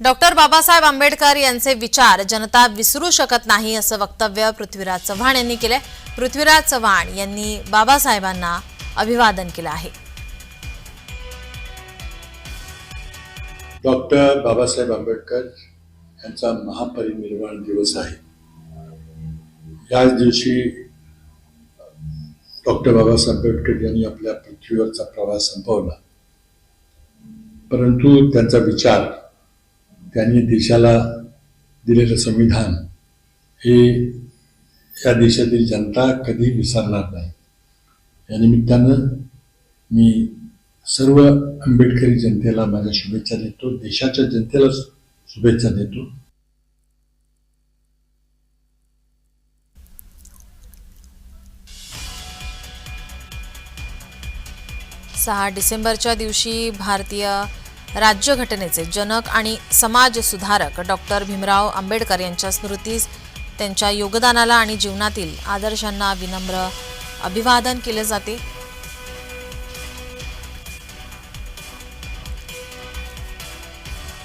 Doctor Babasaheb Ambedkar यांचे विचार जनता विसरू शकत नाही असं वक्तव्य पृथ्वीराज चव्हाण यांनी केलंय. पृथ्वीराज चव्हाण यांनी बाबासाहेबांना अभिवादन केलं आहे. डॉक्टर बाबासाहेब आंबेडकर यांचा महापरिनिर्वाण दिवस आहे. याच दिवशी डॉक्टर बाबासाहेब आंबेडकर यांनी आपल्या पृथ्वीवरचा प्रवास संपवला. परंतु त्यांचा विचार त्यांनी देशाला दिलेलं संविधान हे या देशातील जनता कधी विसरणार नाही. या निमित्तानं मी सर्व आंबेडकरी जनतेला माझ्या शुभेच्छा देतो. देशाच्या जनतेला शुभेच्छा देतो. सहा डिसेंबरच्या दिवशी भारतीय राज्यघटनेचे जनक आणि समाज सुधारक डॉक्टर भीमराव आंबेडकर यांच्या स्मृतीस त्यांच्या योगदानाला आणि जीवनातील आदर्शांना विनम्र अभिवादन केले जाते.